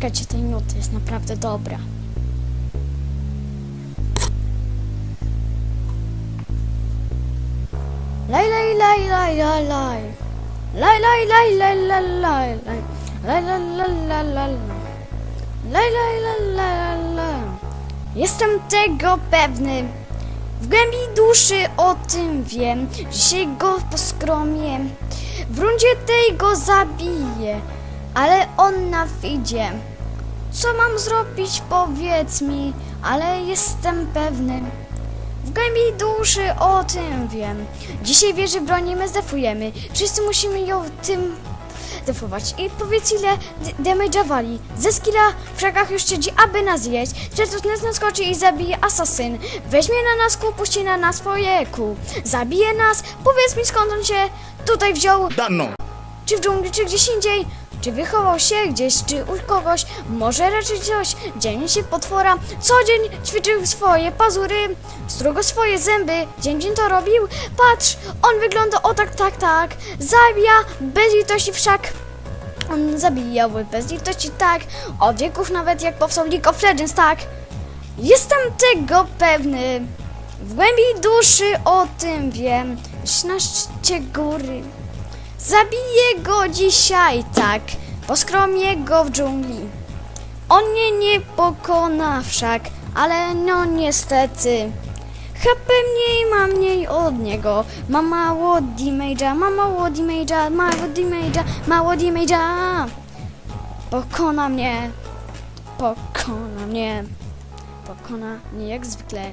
odgadźcie tej nuty, jest naprawdę dobra. Laj, laj, laj, laj, laj, laj. Laj, laj, laj, laj, laj, laj, laj. Laj, laj, laj, laj, laj. Laj, laj, laj, laj, laj. Jestem tego pewny. W głębi duszy o tym wiem. Dzisiaj go poskromię. W rundzie tej go zabiję. Ale on na idzie. Co mam zrobić, powiedz mi, ale jestem pewny. W głębi duszy o tym wiem. Dzisiaj wieży bronimy, zdefujemy. Wszyscy musimy ją tym defować. I powiedz ile damage'a wali. Ze skilla w szagach już siedzi, aby nas jeść. Przecież nas naskoczy i zabije asasyn. Weźmie na nas kół, puści na nas swoje kół. Zabije nas, powiedz mi skąd on się tutaj wziął. Danno! Czy w dżungli, czy gdzieś indziej? Czy wychował się gdzieś, czy u kogoś? Może raczej coś. Dzień się potwora. Co dzień ćwiczył swoje pazury. Strugo swoje zęby. Dzień dzień to robił. Patrz, on wygląda o tak, tak, tak. Zabija bez litości wszak. On zabijał bez litości, tak. Od wieków nawet jak powstał League of Legends, tak. Jestem tego pewny. W głębi duszy o tym wiem. Na szczycie góry. Zabiję go dzisiaj, tak. Poskromię go w dżungli. On mnie nie pokona wszak, ale no niestety. HP mniej ma mniej od niego. Ma mało damage'a, ma mało damage'a, mało damage'a, mało damage'a. Pokona mnie. Pokona mnie. Pokona mnie jak zwykle.